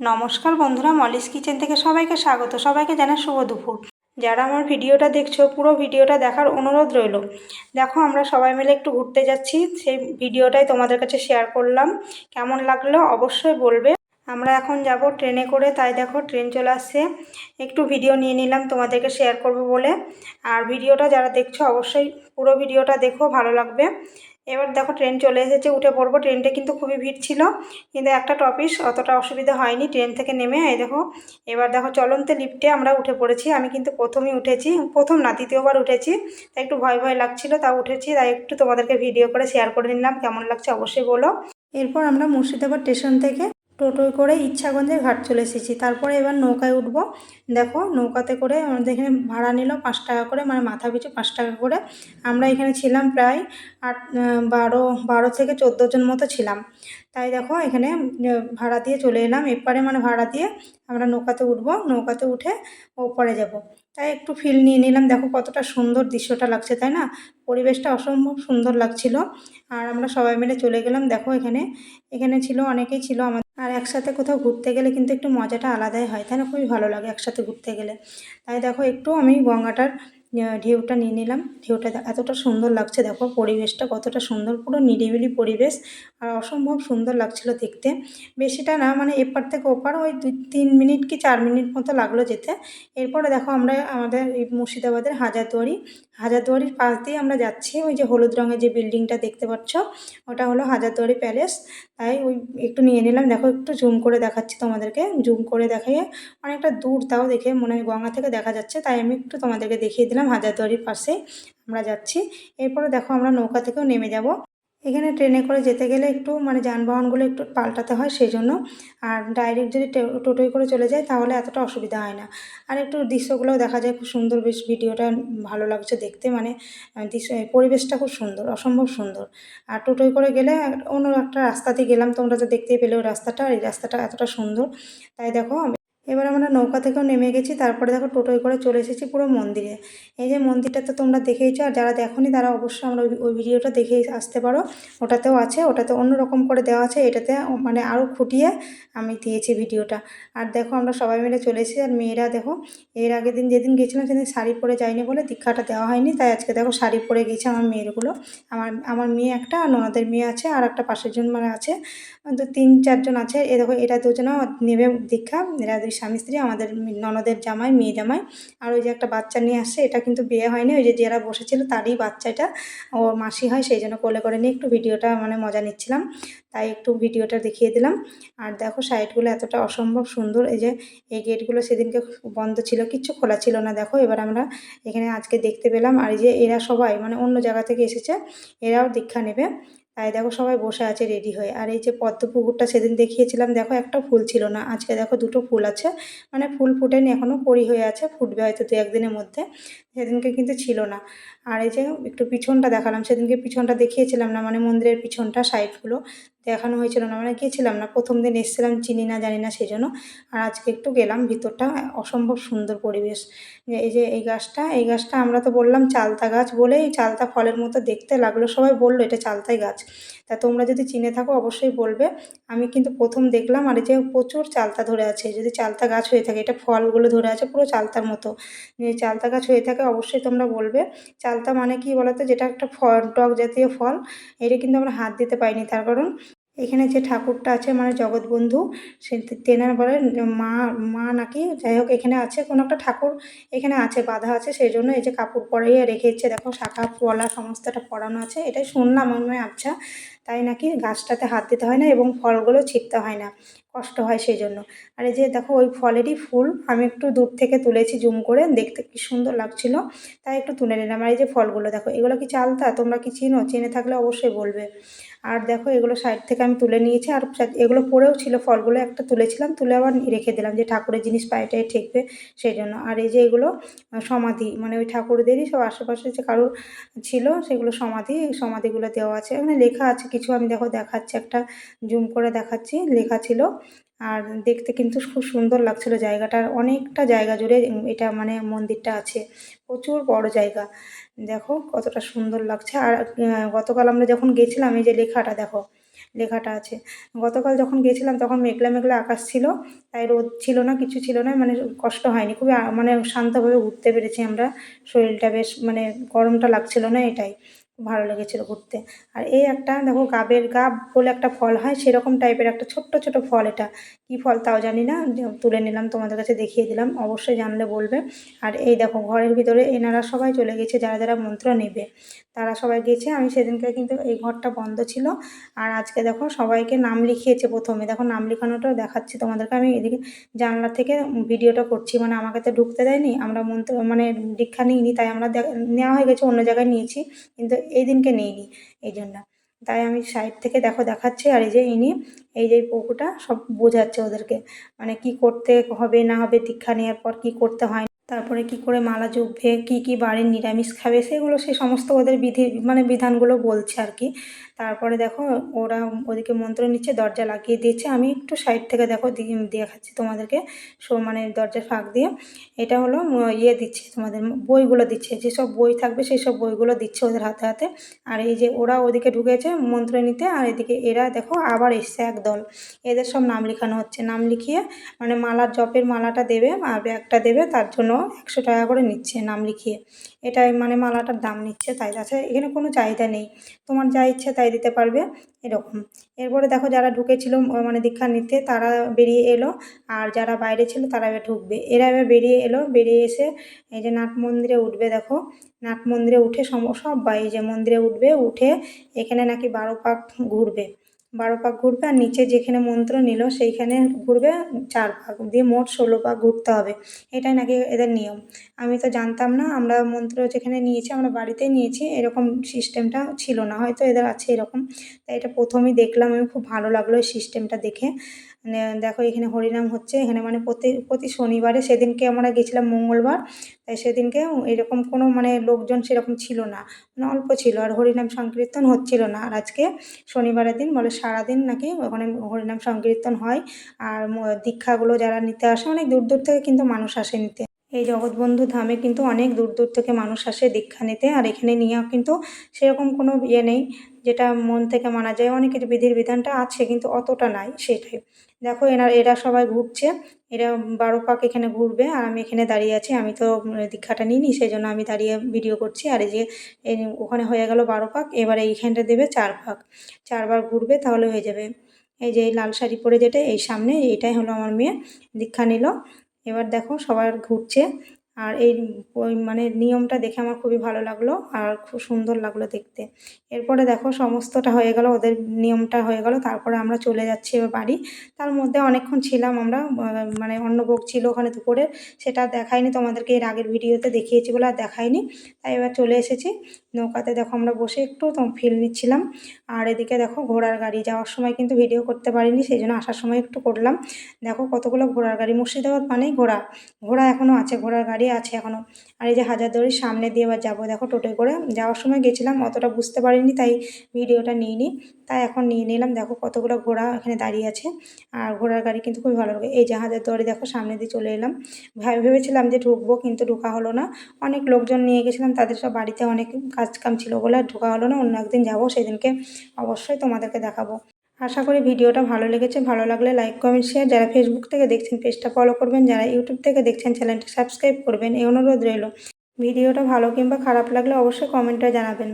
নমস্কার বন্ধুরা, Molly's kitchen থেকে সবাইকে স্বাগত। সবাইকে জানাই শুভ দুপুর। যারা আমার ভিডিওটা দেখছ, পুরো ভিডিওটা দেখার অনুরোধ রইল। দেখো, আমরা সবাই মিলে একটু ঘুরতে যাচ্ছি। সেই ভিডিওটাই তোমাদের কাছে শেয়ার করলাম। কেমন লাগল অবশ্যই বলবে। আমরা এখন যাব ট্রেনে করে। তাই দেখো, ট্রেন চলে আসছে। একটু ভিডিও নিয়ে নিলাম, তোমাদেরকে শেয়ার করব বলে। আর ভিডিওটা যারা দেখছ, অবশ্যই পুরো ভিডিওটা দেখো, ভালো লাগবে। এবার দেখো ট্রেন চলে এসেছে, উঠে পড়ব। ট্রেনটা কিন্তু খুবই ভিড় ছিল, কিন্তু একটা টপিস অতটা অসুবিধা হয়নি ট্রেন থেকে নেমে। এই দেখো, এবার দেখো চলন্ত লিফটে আমরা উঠে পড়েছি। আমি কিন্তু প্রথমেই উঠেছি, প্রথম না, দ্বিতীয়বার উঠেছি। তাই একটু ভয় ভয় লাগছিল তা উঠেছি। তাই একটু তোমাদেরকে ভিডিও করে শেয়ার করে নিলাম, কেমন লাগছে অবশ্যই বলো। এরপর আমরা মুর্শিদাবাদ স্টেশন থেকে টোটোয় করে ইচ্ছাগঞ্জের ঘাট চলে এসেছি। তারপরে এবার নৌকায় উঠব। দেখো, নৌকাতে করে আমাদের এখানে ভাড়া নিল পাঁচ টাকা করে মানে মাথা পিছু পাঁচ টাকা করে। আমরা এখানে ছিলাম প্রায় আট বারো বারো থেকে চোদ্দ জন মতো ছিলাম। তাই দেখো, এখানে ভাড়া দিয়ে চলে এলাম। এপারে মানে ভাড়া দিয়ে আমরা নৌকাতে উঠব। নৌকাতে উঠে ওপারে যাব। তাই একটু ফিল নিয়ে নিলাম। দেখো কতটা সুন্দর দৃশ্যটা লাগছে, তাই না? পরিবেশটা অসম্ভব সুন্দর লাগছিল। আর আমরা সবাই মিলে চলে গেলাম। দেখো এখানে এখানে ছিল, অনেকেই ছিল আমাদের আর একসাথে কোথাও ঘুরতে গেলে কিন্তু একটু মজাটা আলাদাই হয়। তাই না? খুবই ভালো লাগে একসাথে ঘুরতে গেলে। তাই দেখো, একটু আমি গঙ্গাটার ঢেউটা নিয়ে নিলাম। ঢেউটা এতটা সুন্দর লাগছে, দেখো পরিবেশটা কতটা সুন্দর, পুরো নিরিবিলি পরিবেশ। আর অসম্ভব সুন্দর লাগছিল দেখতে। বেশিটা না মানে এপার থেকে ওপার, ওই দুই তিন মিনিট কি চার মিনিট মতো লাগল যেতে। এরপরে দেখো আমরা আমাদের মুর্শিদাবাদের হাজারদুয়ারি। হাজারদুয়ারির পাশ দিয়ে আমরা যাচ্ছি, ওই যে হলুদ রঙের যে বিল্ডিংটা দেখতে পাচ্ছ, ওটা হলো হাজারদুয়ারি প্যালেস। তাই ওই একটু নিয়ে নিলাম। দেখো একটু জুম করে দেখাচ্ছি তোমাদেরকে। জুম করে দেখাইয়ে অনেকটা দূর তাও দেখে মনে হয় গঙ্গা থেকে দেখা যাচ্ছে, তাই আমি একটু তোমাদেরকে দেখিয়ে দিলাম। হাজারদুয়ারির পাশে, আমরা যাচ্ছি। এরপরে দেখো আমরা নৌকা থেকেও নেমে যাব। এখানে ট্রেনে করে যেতে গেলে একটু মানে যানবাহনগুলো একটু পাল্টাতে হয় সেই জন্য আর ডাইরেক্ট যদি টোটোয় করে চলে যায় তাহলে এতটা অসুবিধা হয় না। আর একটু দৃশ্যগুলোও দেখা যায়, খুব সুন্দর বেশ ভিডিওটা ভালো লাগছে দেখতে। মানে পরিবেশটা খুব সুন্দর, অসম্ভব সুন্দর। আর টোটোয় করে গেলে অন্য একটা রাস্তাতে গেলাম, তোমরা তো দেখতেই পেলে ওই রাস্তাটা এই রাস্তাটা এতটা সুন্দর। তাই দেখো এবার আমরা নৌকা থেকেও নেমে গেছি, তারপরে দেখো টোটোয় করে চলে এসেছি পুরো মন্দিরে। এই যে মন্দিরটা তো তোমরা দেখেইছো, আর যারা দেখোনি তারা অবশ্যই আমরা ওই ভিডিওটা দেখে আসতে পারো। ওটাতেও আছে, ওটাতে অন্য রকম করে দেওয়া আছে, এটাতে মানে আরও খুঁটিয়ে আমি দিয়েছি ভিডিওটা আর দেখো আমরা সবাই মিলে চলে এসেছি, আর মেয়েরা দেখো, এর আগের দিন যেদিন গেছিলাম সেদিন শাড়ি পরে যায়নি বলে দীক্ষাটা দেওয়া হয়নি, তাই আজকে দেখো শাড়ি পরে গেছে আমার মেয়েরগুলো আমার আমার মেয়ে একটা, আর ননদের মেয়ে আছে, আর একটা পাশের জন মানে আছে, তো তিন, চারজন আছে। এ দেখো, এরা দুজনেও নেবে দীক্ষা, এরা দুই স্বামী স্ত্রী, আমাদের ননদের জামাই, মেয়ে জামাই, আর ওই যে একটা বাচ্চা নিয়ে আসছে এটা কিন্তু বিয়ে হয়নি, ওই যে যারা বসেছিল তারই বাচ্চাটা, ও মাসি হয়, সেই জন্য কোলে করে নিয়ে একটু ভিডিওটা মানে মজা নিচ্ছিলাম, তাই একটু ভিডিওটা দেখিয়ে দিলাম। আর দেখো সাইডগুলো এতটা অসম্ভব সুন্দর, এই যে এই গেটগুলো সেদিনকে বন্ধ ছিল, কিচ্ছু খোলা ছিল না, দেখো এবার আমরা এখানে আজকে দেখতে পেলাম, আর এই যে এরা সবাই মানে অন্য জায়গা থেকে এসেছে, এরাও দীক্ষা নেবে। তাই দেখো সবাই বসে আছে রেডি হয়ে। আর এই যে পদ্ম পুকুরটা সেদিন দেখিয়েছিলাম, দেখো একটা ফুল ছিল না। আজকে দেখো দুটো ফুল আছে। মানে ফুল ফুটেনি এখনও কড়ি হয়ে আছে, ফুটবে হয়তো দু একদিনের মধ্যে। সেদিনকে কিন্তু ছিল না। আর এই যে একটু পিছনটা দেখালাম, সেদিনকে পিছনটা দেখিয়েছিলাম না মানে মন্দিরের পিছনটা, সাইডগুলো দেখানো হয়েছিল না। মানে গিয়েছিলাম না, প্রথম দিন এসেছিলাম, চিনি না জানি না সেই জন্য আর আজকে একটু গেলাম, ভিতরটা অসম্ভব সুন্দর পরিবেশ। এই যে এই গাছটা এই গাছটা আমরা তো বললাম চালতা গাছ বলেই চালতা ফলের মতো দেখতে লাগল। সবাই বলল, এটা চালতাই গাছ। তা তোমরা যদি চিনে থাকো, অবশ্যই বলবে। আমি কিন্তু প্রথম দেখলাম, আর যে প্রচুর চালতা ধরে আছে, যদি চালতা গাছ হয়ে থাকে, এটা ফলগুলো ধরে আছে পুরো চালতার মতো। চালতা গাছ হয়ে থাকে, অবশ্যই তোমরা বলবে। চালতা মানে কি বলতো? যেটা একটা ফল, টক জাতীয় ফল, এটা কিন্তু আমরা হাত দিতে পাইনি তার কারণ এখানে যে ঠাকুরটা আছে মানে জগৎবন্ধু সে তেনার বলে মা মা নাকি, যাই হোক এখানে আছে, কোনো একটা ঠাকুর এখানে আছে, বাধা আছে সেই জন্য এই যে কাপড় পরাইয়ে রেখেছে দেখো শাখা পলা সমস্তটা পরানো আছে, এটাই শুনলাম আমি আচ্ছা তাই নাকি গাছটাতে হাত দিতে হয় না এবং ফলগুলো ছিঁড়তে হয় না। কষ্ট হয় সেই জন্য আর এই যে দেখো, ওই ফলেরই ফুল আমি একটু দূর থেকে তুলেছি জুম করে, দেখতে কি সুন্দর লাগছিল, তাই একটু তুলে নিলাম। আর এই যে ফলগুলো দেখো, এগুলো কি চালতা? তোমরা কি চিনো? চিনে থাকলে অবশ্যই বলবে। আর দেখো, এগুলো সাইড থেকে আমি তুলে নিয়েছি, আর এগুলো পড়েও ছিল ফলগুলো, একটা তুলেছিলাম, তুলে আবার রেখে দিলাম যে ঠাকুরের জিনিস পায়েটায় ঠেকবে সেই জন্য আর এই যে এগুলো সমাধি মানে ওই ঠাকুরদেরই সব আশেপাশে যে কারোর ছিল, সেগুলো সমাধি, এই সমাধিগুলো দেওয়া আছে। এখানে লেখা আছে, কিছু আমি দেখো দেখাচ্ছি, একটা জুম করে দেখাচ্ছি, লেখা ছিল আর দেখতে কিন্তু খুব সুন্দর লাগছিল জায়গাটার অনেকটা জায়গা জুড়ে এটা মানে মন্দিরটা আছে। প্রচুর বড় জায়গা। দেখো কতটা সুন্দর লাগছে। আর গতকাল আমরা যখন গেছিলাম, এই যে লেখাটা দেখো, লেখাটা আছে। গতকাল যখন গেছিলাম, তখন মেঘলা মেঘলা আকাশ ছিল, তাই রোদ ছিল না, কিছু ছিল না মানে কষ্ট হয়নি। খুবই মানে শান্তভাবে ঘুরতে পেরেছি আমরা। শরীরটা বেশ মানে গরমটা লাগছিল না এটাই। ভালো লেগেছিলো ঘুরতে। আর এই একটা, দেখো গাবের গাব বলে একটা ফল হয়, সেরকম টাইপের একটা ছোট্ট ছোট ফল এটা। কী ফল তাও জানি না তুলে নিলাম, তোমাদের কাছে দেখিয়ে দিলাম, অবশ্যই জানলে বলবে। আর এই দেখো ঘরের ভিতরে এনারা সবাই চলে গেছে, যারা যারা মন্ত্র নেবে, তারা সবাই গেছে। আমি সেদিনকে কিন্তু এই ঘরটা বন্ধ ছিল। আর আজকে দেখো সবাইকে নাম লিখিয়েছে প্রথমে। দেখো নাম লেখানোটাও দেখাচ্ছি তোমাদেরকে। আমি এদিকে জানলা থেকে ভিডিওটা করছি মানে আমাকে তো ঢুকতে দেয়নি। আমরা মন্ত্র মানে দীক্ষা নিইনি, তাই আমরা নেওয়া হয়ে গেছে, অন্য জায়গায় নিয়েছি। কিন্তু এই দিনকে নিইনি এই জন্য। তাই আমি সাইড থেকে দেখো দেখাচ্ছি, আর এই যে ইনি, এই যে পুকুটা সব বোঝাচ্ছে ওদেরকে। মানে কি করতে হবে, না হবে, দীক্ষা নেওয়ার পর কি করতে হয় তারপরে কি করে মালা জপবে কি কি বাড়ির নিরামিষ খাবে, সেগুলো সে সমস্ত ওদের বিধি মানে বিধানগুলো বলছে আর কি। তারপরে দেখো ওরা ওদিকে মন্ত্র নিচ্ছে, দরজা লাগিয়ে দিয়েছে। আমি একটু সাইড থেকে দেখো দেখাচ্ছি তোমাদেরকে, সো মানে দরজার ফাঁক দিয়ে। এটা হলো ইয়ে দিচ্ছে তোমাদের, বইগুলো দিচ্ছে, যেসব বই থাকবে সেই সব বইগুলো দিচ্ছে ওদের হাতে হাতে। আর এই যে ওরা ওদিকে ঢুকেছে মন্ত্র নিতে, আর এদিকে এরা দেখো আবার এসছে একদল। এদের সব নাম লেখানো হচ্ছে। নাম লিখিয়ে মানে মালার জপের মালাটা দেবে, আর ব্যাগটা দেবে, তার জন্য একশো টাকা করে নিচ্ছে নাম লিখিয়ে। এটাই মানে মালাটার দাম নিচ্ছে তাই। তাছাড়া এখানে কোনো চাহিদা নেই। তোমার যা ইচ্ছে তাই দিতে পারবে এরকম। এরপরে দেখো যারা ঢুকেছিল মানে দীক্ষা নিতে, তারা বেরিয়ে এলো। আর যারা বাইরে ছিল, তারা এবার ঢুকবে। এরা এবার বেরিয়ে এলো, বেরিয়ে এসে এই যে নাট মন্দিরে উঠবে দেখো। নাট মন্দিরে উঠে সম সবাই যে মন্দিরে উঠবে, উঠে এখানে নাকি বারো পাক ঘুরবে। বারো পাক ঘুরবে আর নিচে যেখানে মন্ত্র নিল সেইখানে ঘুরবে, চার পাক দিয়ে মোট ষোলো পাক ঘুরতে হবে। এটাই নাকি এদের নিয়ম। আমি তো জানতাম না, আমরা মন্ত্র যেখানে নিয়েছি আমরা বাড়িতে নিয়েছি, এরকম সিস্টেমটা ছিল না, হয়তো এদের আছে এরকম। তাই এটা প্রথমেই দেখলাম, আমি খুব ভালো লাগল এই সিস্টেমটা দেখে। দেখো এখানে হরিনাম হচ্ছে, এখানে মানে প্রতি প্রতি শনিবারে সেদিনকে আমরা গেছিলাম মঙ্গলবার, তাই সেদিনকে এরকম কোনো মানে লোকজন সেরকম ছিল না মানে অল্প ছিল, আর হরিনাম সংকীর্তন হচ্ছিল না। আর আজকে শনিবারের দিন, বলে সারাদিন নাকি ওখানে হরিনাম সংকীর্তন হয়, আর দীক্ষাগুলো যারা নিতে আসে, অনেক দূর দূর থেকে কিন্তু মানুষ আসে নিতে। এই জগৎবন্ধু ধামে কিন্তু অনেক দূর দূর থেকে মানুষ আসে দীক্ষা নিতে, আর এখানে নিয়েও কিন্তু সেরকম কোনো ইয়ে নেই যেটা মন থেকে মানা যায়। অনেকের বিধির বিধানটা আছে কিন্তু অতটা নাই সেটাই। দেখো এনার এরা সবাই ঘুরছে, এরা বারো পাক এখানে ঘুরবে, আর আমি এখানে দাঁড়িয়ে আছি, আমি তো দীক্ষাটা নিইনি সেই জন্য আমি দাঁড়িয়ে ভিডিও করছি। আর এই যে ওখানে হয়ে গেল বারো পাক, এবারে এইখানটা দেবে চার পাক। চারবার ঘুরবে তাহলে হয়ে যাবে। এই যে লাল শাড়ি পরে যেটা, এই সামনে এটাই হলো আমার মেয়ে, দীক্ষা নিল। এবার দেখো সবার ঘুরছে। আর এই মানে নিয়মটা দেখে আমার খুবই ভালো লাগল আর খুব সুন্দর লাগল দেখতে। এরপরে দেখো সমস্তটা হয়ে গেল, ওদের নিয়মটা হয়ে গেল, তারপরে আমরা চলে যাচ্ছি এবার বাড়ি। তার মধ্যে অনেকক্ষণ ছিলাম আমরা মানে অন্নভোগ ছিল ওখানে দুপুরে, সেটা দেখাইনি তোমাদেরকে এর আগের ভিডিওতে দেখিয়েছি বলে আর দেখাইনি তাই এবার চলে এসেছি, নৌকাতে দেখো আমরা বসে একটু ফিল নিচ্ছিলাম। আর এদিকে দেখো ঘোড়ার গাড়ি, যাওয়ার সময় কিন্তু ভিডিও করতে পারিনি সেই জন্য আসার সময় একটু করলাম। দেখো কতগুলো ঘোড়ার গাড়ি, মুর্শিদাবাদ মানেই ঘোড়া। ঘোড়া এখনও আছে, ঘোড়ার গাড়ি আছে এখনও আর এই যে হাজারদুয়ারির সামনে দিয়ে এবার যাব। দেখো টোটোয় করে যাওয়ার সময় গেছিলাম, অতটা বুঝতে পারিনি, তাই ভিডিওটা নিইনি। তাই এখন নিয়ে নিলাম। দেখো কতগুলো ঘোড়া এখানে দাঁড়িয়ে আছে। আর ঘোড়ার গাড়ি কিন্তু খুবই ভালো লাগে। এই যে হাজারদুয়ারি দেখো সামনে দিয়ে চলে এলাম। ভেবেছিলাম যে ঢুকবো, কিন্তু ঢোকা হলো না। অনেক লোকজন নিয়ে গেছিলাম, তাদের সব বাড়িতে অনেক কাজ কাম ছিল বলে ঢোকা হলো না। অন্য একদিন যাব, সেদিনকে অবশ্যই তোমাদেরকে দেখাবো। আশা করি ভিডিওটা ভালো লেগেছে। ভালো লাগলে লাইক কমেন্ট শেয়ার যারা ফেসবুক থেকে দেখছেন পেজটা ফলো করবেন। যারা ইউটিউব থেকে দেখছেন চ্যানেলটা সাবস্ক্রাইব করবেন। এই অনুরোধ রইল। ভিডিওটা ভালো কিংবা খারাপ লাগলে অবশ্যই কমেন্টে জানাবেন।